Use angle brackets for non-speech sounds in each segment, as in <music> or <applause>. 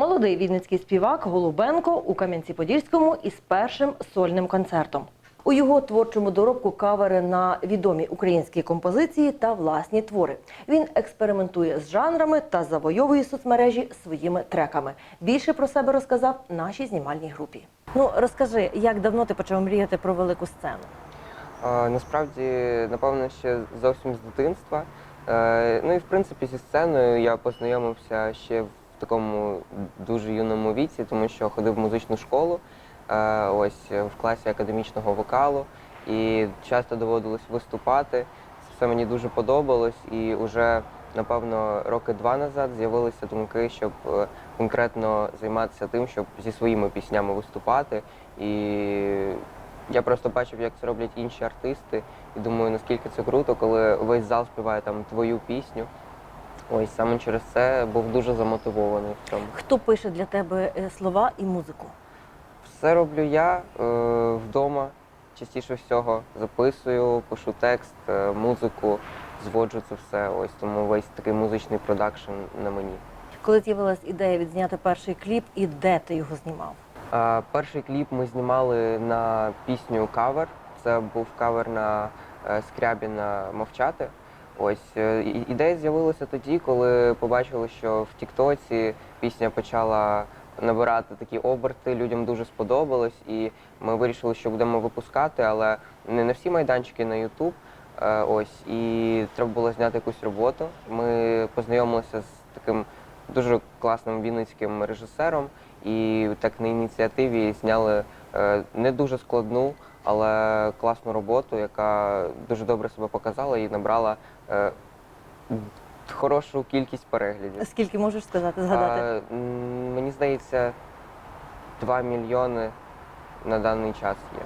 Молодий вінницький співак Голубенко у Кам'янці-Подільському із першим сольним концертом. У його творчому доробку кавери на відомі українські композиції та власні твори. Він експериментує з жанрами та завойовує соцмережі своїми треками. Більше про себе розказав нашій знімальній групі. Ну розкажи, як давно ти почав мріяти про велику сцену? А, Насправді, напевно, ще зовсім з дитинства. Е, Ну і в принципі зі сценою я познайомився ще в такому дуже юному віці, тому що ходив в музичну школу, е, ось в класі академічного вокалу, і часто доводилось виступати. Це все мені дуже подобалось, і вже напевно роки два назад з'явилися думки, щоб е, конкретно займатися тим, щоб зі своїми піснями виступати. І я просто бачив, як це роблять інші артисти, і думаю, наскільки це круто, коли весь зал співає там твою пісню. Ось саме через це був дуже замотивований в цьому. Хто пише для тебе е, слова і музику? Все роблю я е, вдома, частіше всього записую, пишу текст, е, музику, зводжу це все. Ось тому весь такий музичний продакшн на мені. Коли з'явилась ідея відзняти перший кліп, і де ти його знімав? А, перший кліп ми знімали на пісню кавер. Це був кавер на е, Скрябіна Мовчати. Ось е, ідея з'явилася тоді, коли побачили, що в Тіктоці пісня почала набирати такі оберти, людям дуже сподобалось, і ми вирішили, що будемо випускати, але не на всі майданчики на Ютуб. Е, Ось і треба було зняти якусь роботу. Ми познайомилися з таким дуже класним вінницьким режисером, і так на ініціативі зняли е, не дуже складну, але класну роботу, яка дуже добре себе показала і набрала е, хорошу кількість переглядів. Скільки можеш сказати, згадати? А, м, мені здається, 2 мільйони на даний час є.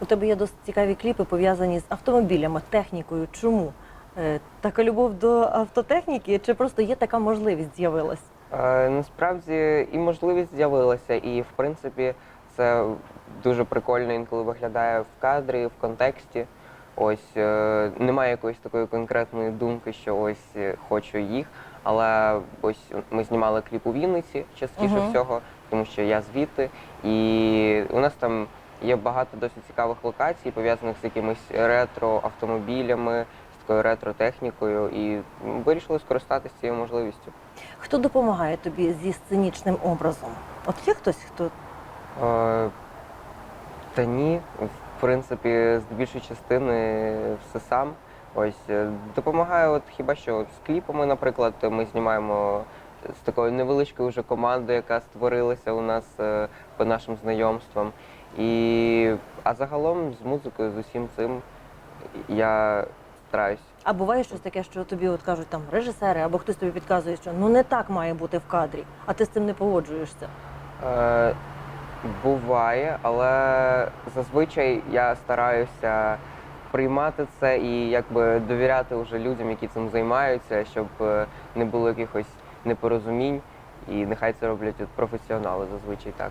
У тебе є досить цікаві кліпи пов'язані з автомобілями, технікою. Чому? Е, Така любов до автотехніки, чи просто є така можливість з'явилась? Е, Насправді і можливість з'явилася, і в принципі це дуже прикольно інколи виглядає в кадрі, в контексті. Ось е, немає якоїсь такої конкретної думки, що ось е, хочу їх. Але ось ми знімали кліп у Вінниці частіше Мгм. всього, тому що я звідти. І у нас там є багато досить цікавих локацій, пов'язаних з якимись ретро автомобілями, з такою ретро-технікою. І вирішили скористатися цією можливістю. Хто допомагає тобі зі сценічним образом? От є хтось, хто Е, Та ні, в принципі, з більшої частини все сам. Ось е, допомагає, от хіба що от з кліпами, наприклад, ми знімаємо з такою невеличкою вже командою, яка створилася у нас е, по нашим знайомствам. І, а загалом з музикою, з усім цим я стараюсь. а буває щось таке, що тобі от кажуть там режисери, або хтось тобі підказує, що ну не так має бути в кадрі, а ти з цим не погоджуєшся. Е, буває, але зазвичай я стараюся приймати це і якби довіряти вже людям, які цим займаються, щоб е, не було якихось непорозумінь, і нехай це роблять от професіонали зазвичай так.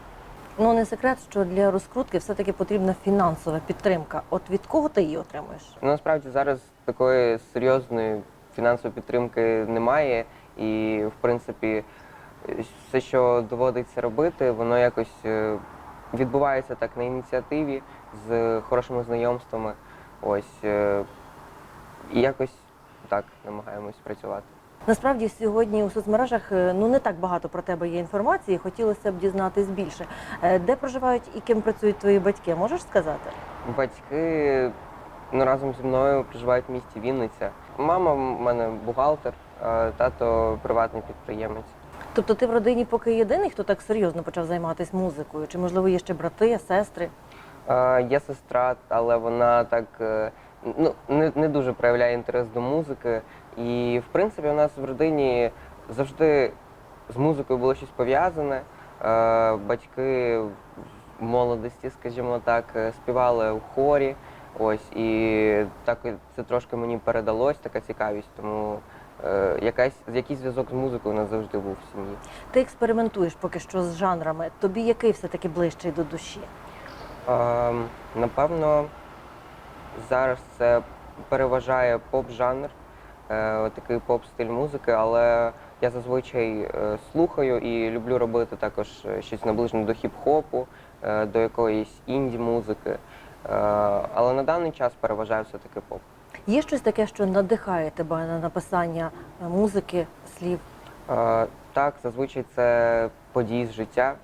Ну не секрет, що для розкрутки все-таки потрібна фінансова підтримка. От від кого ти її отримуєш? Ну, насправді зараз такої серйозної фінансової підтримки немає, і в принципі все, що доводиться робити, воно якось е, відбувається так на ініціативі з хорошими знайомствами. Ось е, і якось так намагаємось працювати. Насправді сьогодні у соцмережах е, ну не так багато про тебе є інформації. Хотілося б дізнатись більше. Де проживають і ким працюють твої батьки? Можеш сказати? Батьки ну, разом зі мною проживають в місті Вінниця. Мама в мене бухгалтер, тато приватний підприємець. Тобто ти в родині поки єдиний, хто так серйозно почав займатися музикою? Чи можливо є ще брати, сестри? Е, Є сестра, але вона так е, ну, не, не дуже проявляє інтерес до музики. І в принципі у нас в родині завжди з музикою було щось пов'язане. Е, Батьки в молодості, скажімо так, е, співали у хорі. Ось і так це трошки мені передалось, така цікавість. Тому якась якийсь зв'язок з музикою у нас завжди був в сім'ї. Ти експериментуєш поки що з жанрами. Тобі який все-таки ближчий до душі? Ем, напевно, зараз це переважає поп-жанр, е, такий поп-стиль музики, але я зазвичай е, слухаю і люблю робити також е, щось наближене до хіп-хопу, е, до якоїсь інді-музики. Е, Але на даний час переважає все-таки поп. Є щось таке, що надихає тебе на написання е, музики, слів? Е, Так, зазвичай це події з життя.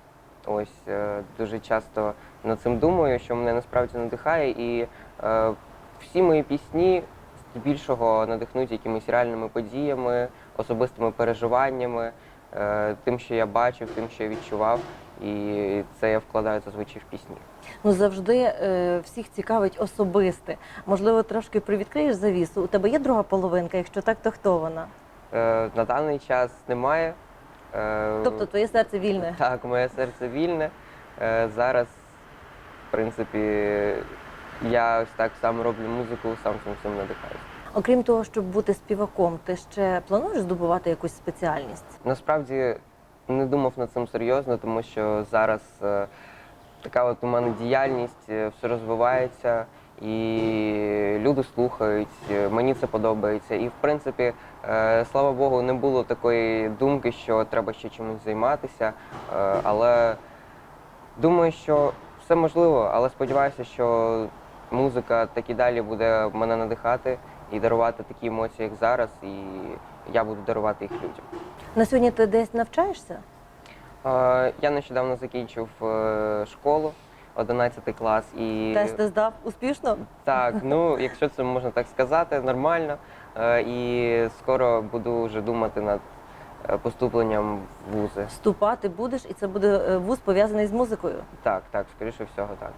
Ось е, дуже часто над цим думаю, що мене насправді надихає, і е, всі мої пісні здебільшого надихнуть якимись реальними подіями, особистими переживаннями, тим, що я бачив, тим, що я відчував, і це я вкладаю зазвичай в пісні. Ну завжди е, всіх цікавить особисте. Можливо, трошки привідкриєш завісу. У тебе є друга половинка? Якщо так, то хто вона? Е, На даний час немає. Е, Тобто твоє серце вільне. Так, моє серце вільне. Е, Зараз, в принципі, я ось так сам роблю музику, сам цим всім надихаюся. Окрім того, щоб бути співаком, ти ще плануєш здобувати якусь спеціальність? Насправді не думав над цим серйозно, тому що зараз е, така от у мене діяльність, е, все розвивається, і люди слухають, е, мені це подобається. І в принципі, слава Богу, не було такої думки, що треба ще чимось займатися. Але думаю, що все можливо, але сподіваюся, що музика так і далі буде мене надихати і дарувати такі емоції, як зараз, і я буду дарувати їх людям. На сьогодні ти десь навчаєшся? Е, Я нещодавно закінчив е, школу, 11 клас, і Тести здав успішно? так, ну якщо це можна так сказати, нормально. Е, І скоро буду вже думати над е, поступленням в вузи. Вступати будеш, і це буде е, вуз пов'язаний з музикою. Так, так, скоріше всього, так.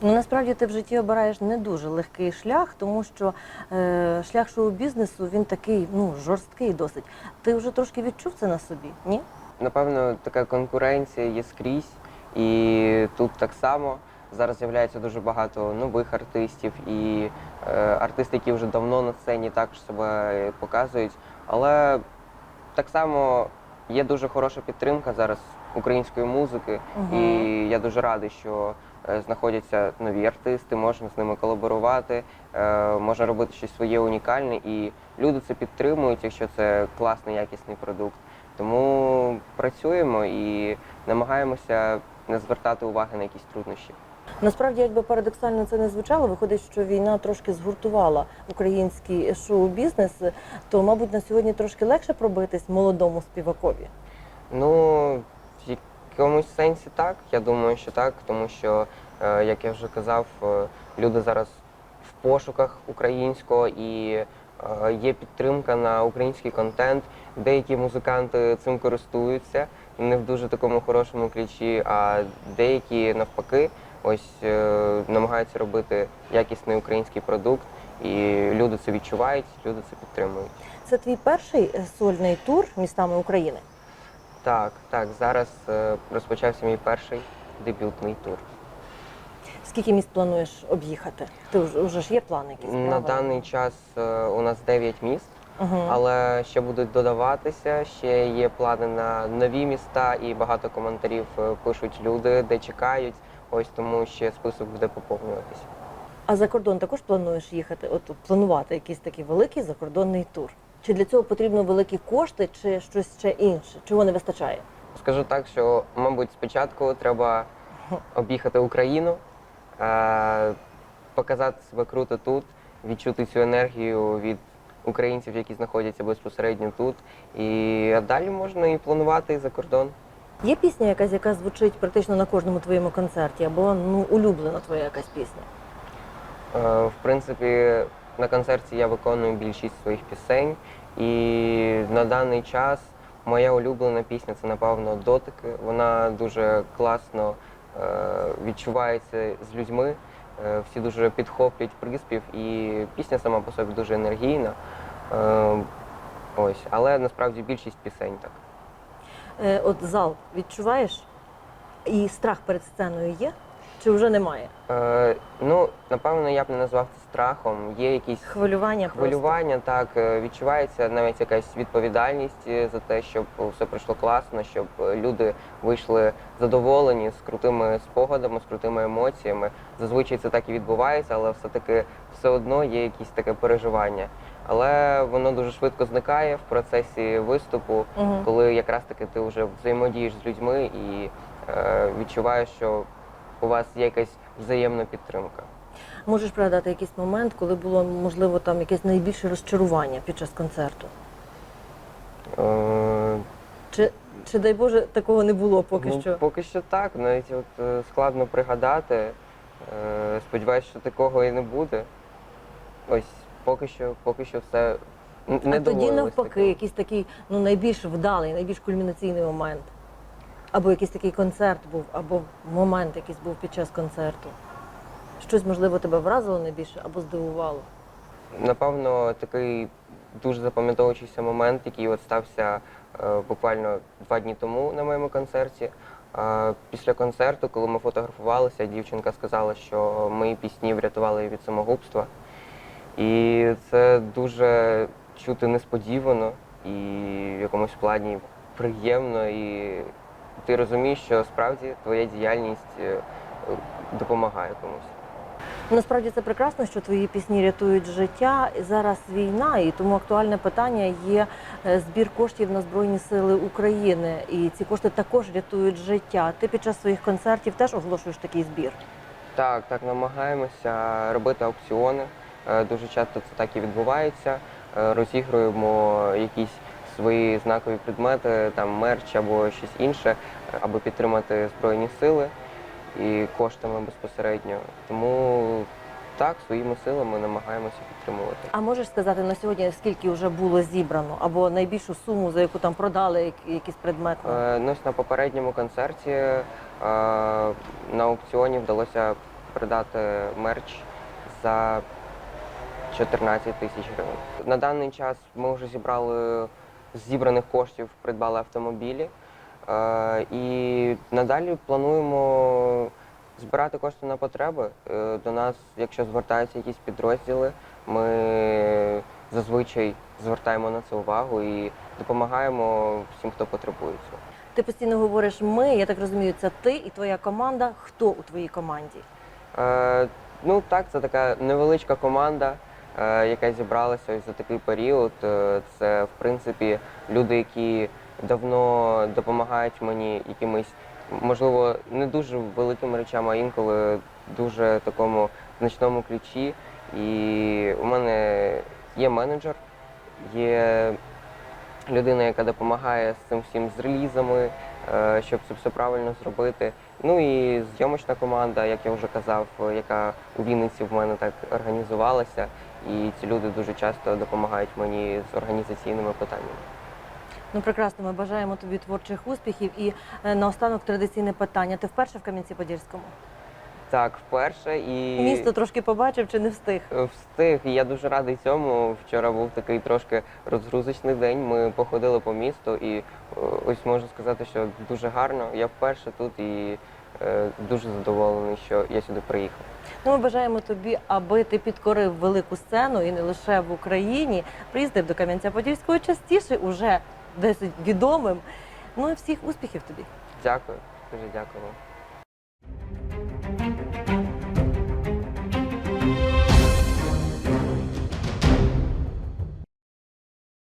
Ну насправді ти в житті обираєш не дуже легкий шлях, тому що е, шлях шоу-бізнесу він такий ну жорсткий досить. Ти вже трошки відчув це на собі? Ні? Напевно, така конкуренція є скрізь, і тут так само. Зараз з'являється дуже багато нових артистів і е, артисти, які вже давно на сцені також себе показують. Але так само є дуже хороша підтримка зараз української музики, Мгм. і я дуже радий, що е, знаходяться нові артисти, можна з ними колаборувати, е, можна робити щось своє унікальне, і люди це підтримують, якщо це класний якісний продукт. Тому працюємо і намагаємося не звертати уваги на якісь труднощі. Насправді, якби парадоксально це не звучало, виходить, що війна трошки згуртувала український шоу-бізнес, то, мабуть, на сьогодні трошки легше пробитись молодому співакові. Ну, якомусь сенсі так. Я думаю, що так, тому що, е, як я вже казав, е, люди зараз в пошуках українського і е, є підтримка на український контент. Деякі музиканти цим користуються не в дуже такому хорошому ключі, а деякі навпаки ось намагаються робити якісний український продукт, і люди це відчувають, люди це підтримують. Це твій перший сольний тур містами України. Так, так, зараз е, розпочався мій перший дебютний тур. Скільки міст плануєш об'їхати? Ти вже, вже ж є плани якісь? На даний час е, у нас 9 міст, Мгм. але ще будуть додаватися. Ще є плани на нові міста, і багато коментарів е, пишуть люди, де чекають. Ось тому ще список буде поповнюватися. А за кордон також плануєш їхати? От планувати якийсь такий великий закордонний тур? Чи для цього потрібно великі кошти, чи щось ще інше? Чого не вистачає? Скажу так, що, мабуть, спочатку треба <laughs> об'їхати Україну, е, показати себе круто тут, відчути цю енергію від українців, які знаходяться безпосередньо тут. І а далі можна і планувати за кордон. Є пісня якась, яка звучить практично на кожному твоєму концерті, або ну улюблена твоя якась пісня? Е, В принципі, на концерті я виконую більшість своїх пісень, і на даний час моя улюблена пісня це, напевно, дотики. Вона дуже класно е, відчувається з людьми. Е, Всі дуже підхоплюють приспів, і пісня сама по собі дуже енергійна. Е, Ось, але насправді більшість пісень так. От зал відчуваєш? І страх перед сценою є? Чи вже немає? Е, ну, напевно, я б не назвав це страхом. Є якісь Хвилювання просто? Так е, відчувається навіть якась відповідальність е, за те, щоб все пройшло класно, щоб е, люди вийшли задоволені з крутими спогадами, з крутими емоціями. Зазвичай це так і відбувається, але все таки все одно є якесь таке переживання. але воно дуже швидко зникає в процесі виступу, Мгм. коли якраз таки ти вже взаємодієш з людьми і е, відчуваєш, що у вас є якась взаємна підтримка. Можеш пригадати якийсь момент, коли було можливо там якесь найбільше розчарування під час концерту? Е, Чи, чи дай Боже такого не було поки ну, що? Поки що так, навіть от е, складно пригадати. Е, Сподіваюсь, що такого і не буде. Ось поки що, поки що все н- не а тоді доводилось навпаки, такого. якийсь такий ну найбільш вдалий, найбільш кульмінаційний момент. Або якийсь такий концерт був, або момент якийсь був під час концерту. Щось, можливо, тебе вразило найбільше або здивувало. Напевно, такий дуже запам'ятовуючийся момент, який от стався е, буквально два дні тому на моєму концерті. Е, після концерту, коли ми фотографувалися, дівчинка сказала, що мої пісні врятували її від самогубства. І це дуже чути несподівано і в якомусь плані приємно. І ти розумієш, що справді твоя діяльність е, допомагає комусь. Насправді це прекрасно, що твої пісні рятують життя. Зараз війна, і тому актуальне питання є е, збір коштів на Збройні Сили України. І ці кошти також рятують життя. Ти під час своїх концертів теж оголошуєш такий збір. Так, так, намагаємося робити аукціони. Е, Дуже часто це так і відбувається. Розігруємо якісь свої знакові предмети, там мерч або щось інше, аби підтримати Збройні сили і коштами безпосередньо. Тому так, своїми силами намагаємося підтримувати. А можеш сказати на сьогодні, скільки вже було зібрано, або найбільшу суму, за яку там продали як- якийсь предмет? Е, Ну, на попередньому концерті е, на аукціоні вдалося продати мерч за 14 тисяч гривень. На даний час ми вже зібрали зібраних коштів, придбали автомобілі. Е, І надалі плануємо збирати кошти на потреби. Е, До нас, якщо звертаються якісь підрозділи, ми зазвичай звертаємо на це увагу і допомагаємо всім, хто потребує цього. Ти постійно говориш ми. Я так розумію, це ти і твоя команда. Хто у твоїй команді? Е, ну так, це така невеличка команда, е, яка зібралася ось за такий період. Е, це, в принципі, люди, які давно допомагають мені якимись, можливо, не дуже великими речами, а інколи дуже такому значному ключі. І у мене є менеджер, є людина, яка допомагає з цим всім з релізами, е, щоб це все правильно зробити. Ну і зйомочна команда, як я вже казав, яка у Вінниці в мене так організувалася. І ці люди дуже часто допомагають мені з організаційними питаннями. Ну прекрасно, ми бажаємо тобі творчих успіхів. І е, наостанок традиційне питання. Ти вперше в Кам'янці-Подільському? Так, вперше і Місто трошки побачив чи не встиг? Е, Встиг, і я дуже радий цьому. Вчора був такий трошки розгрузочний день. Ми походили по місту, і е, ось можу сказати, що дуже гарно. Я вперше тут і е, дуже задоволений, що я сюди приїхав. Ну, ми бажаємо тобі, аби ти підкорив велику сцену і не лише в Україні. Приїздив до Кам'янця-Подільського частіше, уже досить відомим. Ну і всіх успіхів тобі. Дякую, дуже дякую.